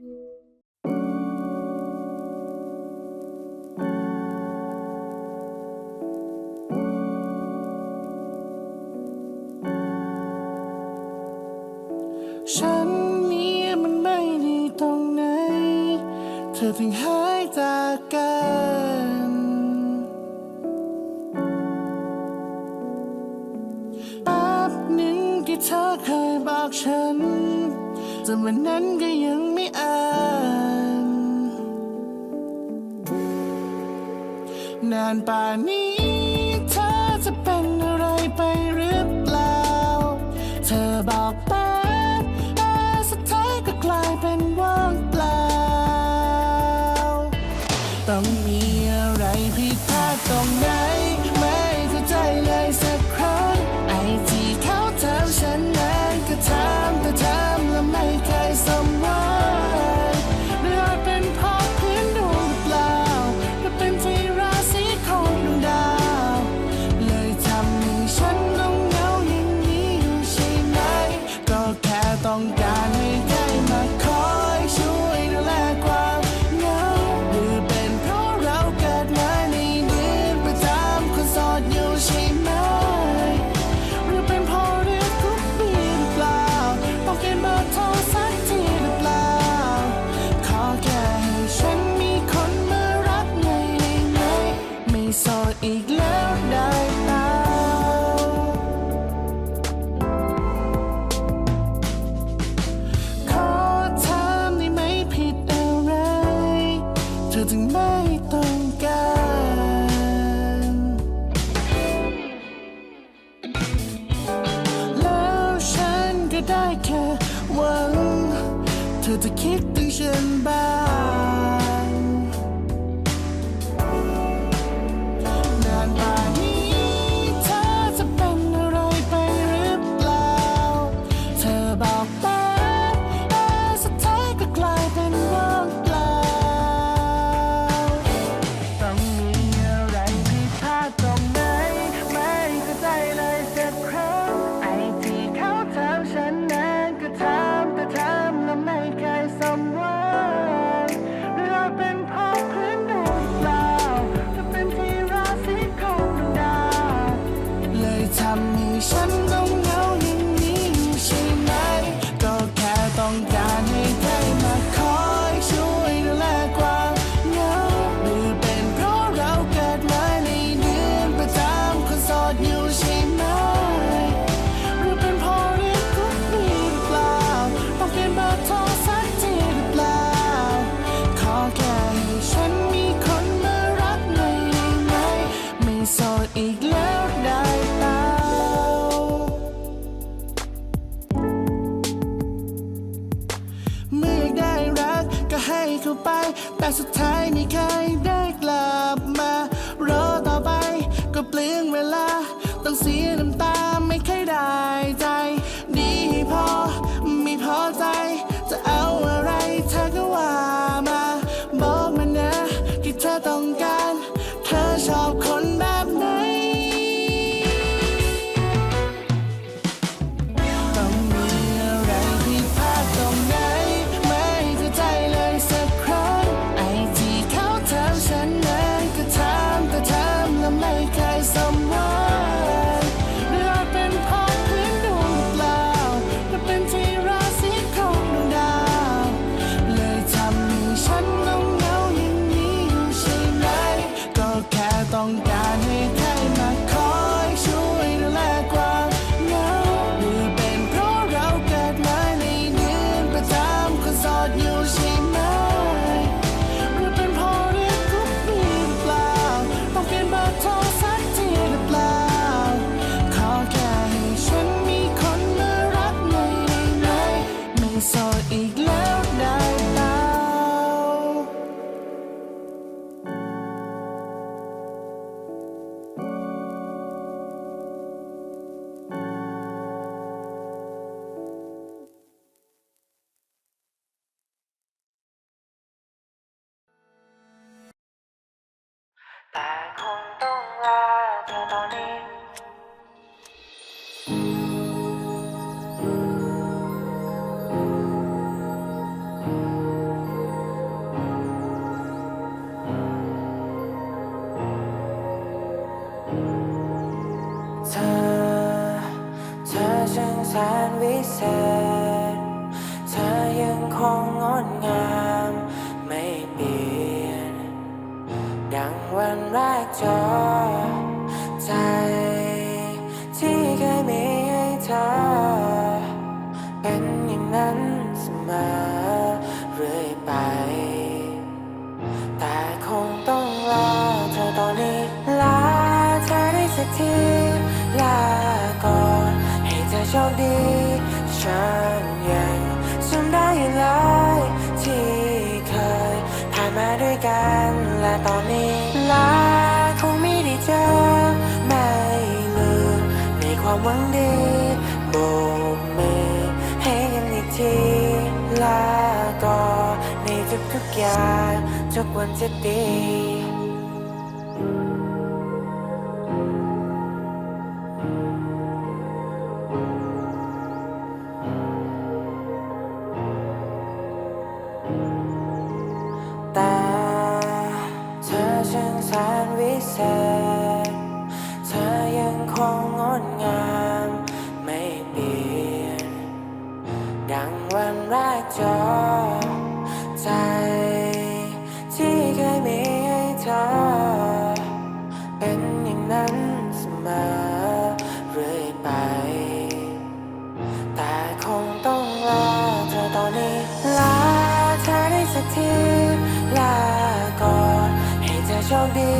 ฉันเมียมันไม่ดีตรงไหน เธอถึงหายจากกัน แป๊บนึ่งที่เธอเคยบอกฉัน นวันนั้นก็ยังไม่อ่านนานป่านนี้ เธอจะคิดถึงฉันบ้าง สุดท้ายไม่เคย back home. กจอใจที่เคยมีให้เธอ เป็นอย่างนั้นเสมอเรื่อยไป แต่คงต้องรอเธอตอนนี้ ลาเธอได้สักที ลาก่อน ให้เธอโชคดีฉัน ย่างทุกวันจะดีแต่เธอช่างแสนวิเศษ สักทีลาก่อนให้เธอโชคดี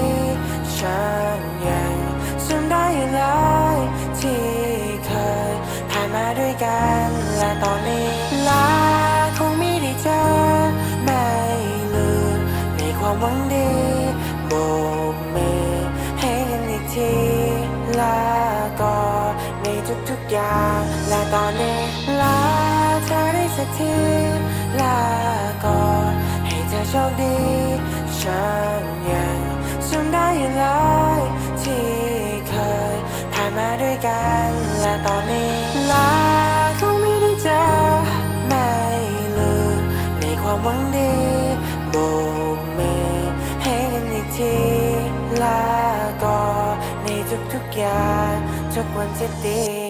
ฉันยังจำได้อยู่เลยที่เคยผ่านมาด้วยกันและตอนนี้ลาคงไม่ได้เจอไม่ลืมมีความหวังดีโบกมือให้กันอีกทีลาก่อนในทุกๆอย่างและตอนนี้ลาเธอได้สักทีลา โชคดี ฉันยังจำได้อยู่เลยที่เคยผ่านมาด้วยกัน และตอนนี้ลาคงไม่ได้เจอไม่ลืมมีความหวังดีโบกมือให้กันอีกทีลาก่อนในทุกๆอย่างทุกวันจะดี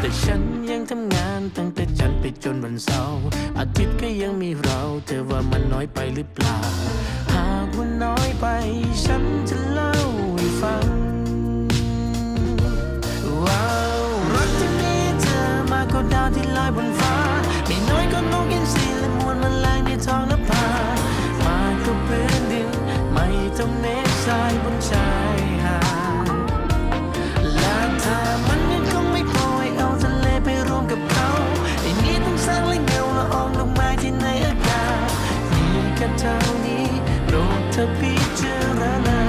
แต่ฉันยังทำงานตั้งแต่จันทร์ไปจนวันเสาร์อาทิตย์ก็ยังมีเรา เธอว่ามันน้อยไปหรือเปล่า หากว่าน้อยไป ฉันจะเล่าให้ฟัง ว้าวรักที่มีเธอมากกว่าดาวที่ลอยบนฟ้า ไม่น้อยก็นกอินทรีและมวลแมลงในท้องนภามากกว่าพื้นดิน ไม่ต้องเมฆทรายบนชา อพิจารณา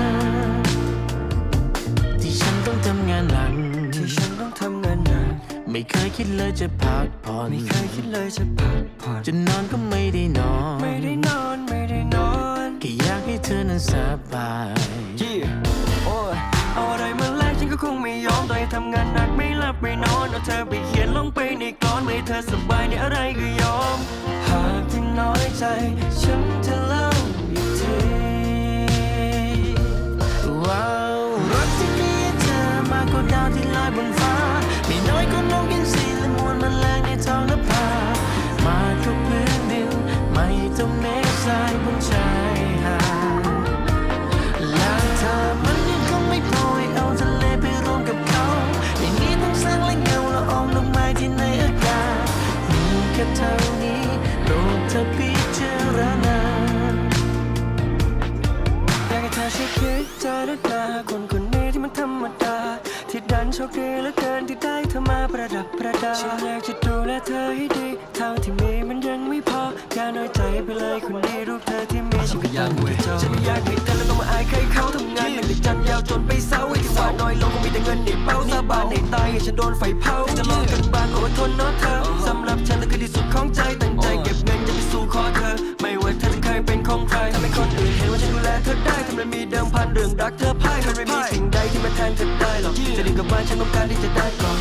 ที่ฉันต้องทำงานหนักที่ฉันต้องทำงานหนักไม่เคยคิดเลยจะพักผ่อนไม่เคยคิดเลยจะพักผ่อนจะนอนก็ไม่ได้นอน ไม่ได้นอนไม่ได้นอนแค่อยากให้เธอนั้นสบายยี่โอ้ยเอาอะไรมาแลกฉันก็คงไม่ยอมต่อให้ทำงานหนักไม่หลับไม่นอนเอาเธอไปเขียนลงไปในกลอนไม่ให้เธอสบายในอะไรก็ยอม หากที่น้อยใจ ฉันจะเล่า ว้ารักที่มีเธอมากกว่าดาวที่ลอยบนฟ้าไม่น้อยก็นกอินทรีและมวลมันแรงในท้องนภามาทุกพื้นดินไม่ต้องเมฆสายบนชา รูปเธอที่มีฉันก็ยังไม่จบฉันไม่อยากให้เธอแล้วต้องมาอายใครเขาทำงานหนักแต่จันยาวจนไปเศร้าไอ้ที่ว่าน้อยลงคงมีแต่เงินในเป้าสาบานในตายให้ฉันโดนไฟเผาจะลองกันบ้างก็อดทนเนาะเธอสำหรับฉันเธอคือที่สุดของใจตั้งใจเก็บเงินจะไปสู่ขอเธอ ไม่ว่าเธอจะเคยเป็นของใครทำให้คนอื่นเห็นว่าฉันดูแลเธอได้ทำไมมีเดิมพันเรื่องรักเธอพ่ายมันไม่มีสิ่งใดที่มาแทนเธอได้หรอกจะดีกับบ้านฉันต้องการที่จะได้ก่อน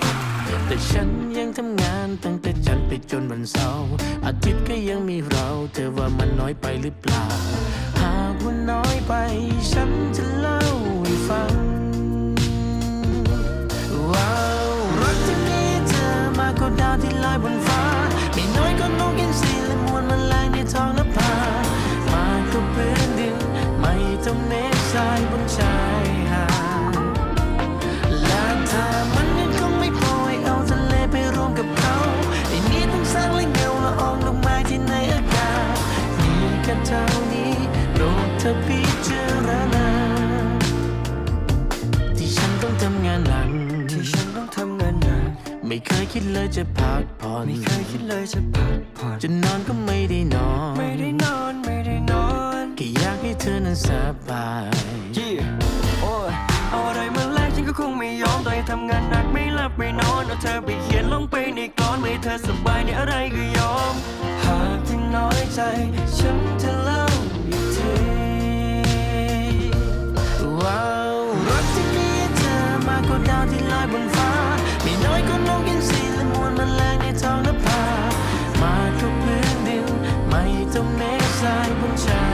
แต่ฉันยังทำงานตั้งแต่จันทร์ไปจนวันเสาร์อาทิตย์ก็ยังมีเรา เธอว่ามันน้อยไปหรือเปล่า หากว่าน้อยไป ฉันจะเล่าให้ฟังว้าวรักที่มีเธอมากกว่าดาวที่ลอยบนฟ้า คยคิดเลยจะพักผ่อนไม่เคยคิดเลยจะพักผ่อนจะนอนก็ไม่ได้นอน ไม่ได้นอน ไม่ได้นอนแค่อยากให้เธอนั้นสบาย Yeah โอ้ยเอาอะไรมาแลกฉันก็คงไม่ยอมต่อให้ทำงานหนักไม่หลับไม่นอนเอาเธอไปเขียนลงไปในกลอนไม่ให้เธอสบายในอะไรก็ยอม หากที่น้อยใจ ฉันจะเล่าอีกทีว้าวรักที่มีเธอมากกว่าดาวที่ลอยบนฟ้าไม่น้อยก็นกยิาเ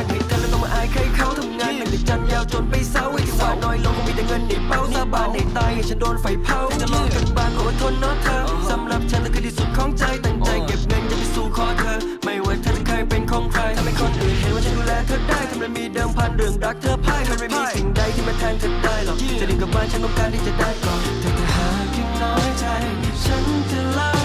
ากไม่ได้แล้วต้องมาอายใครเขาทำงานหนึ่งในจันยาวจนไปเาร้ไอ้ที่ว่าน้อยลงคงมีแต่เงินในเป้าซาบานในตายให้ฉันโดนไฟเผาจะลองกันบ้างก็อดทนนาะเธอสำหรับฉันเธอคือที่สุดของใจตั้งใจเก็บเงินจะไปสู่คอเธอ ไม่ว่าเธอจะเคยเป็นของใครทำให้คนอื่นเห็นว่าฉันดูแลเธอได้ทำให้มีเดิมพันเรื่องรักเธอพ่ายมันไม่มีสิ่งใดที่มาแทนเธอได้หรอกจะดึงกลับบ้านฉันต้องการที่จะได้ก่อนเธอจะหาเพีงน้อยใจ ฉันจะเล่า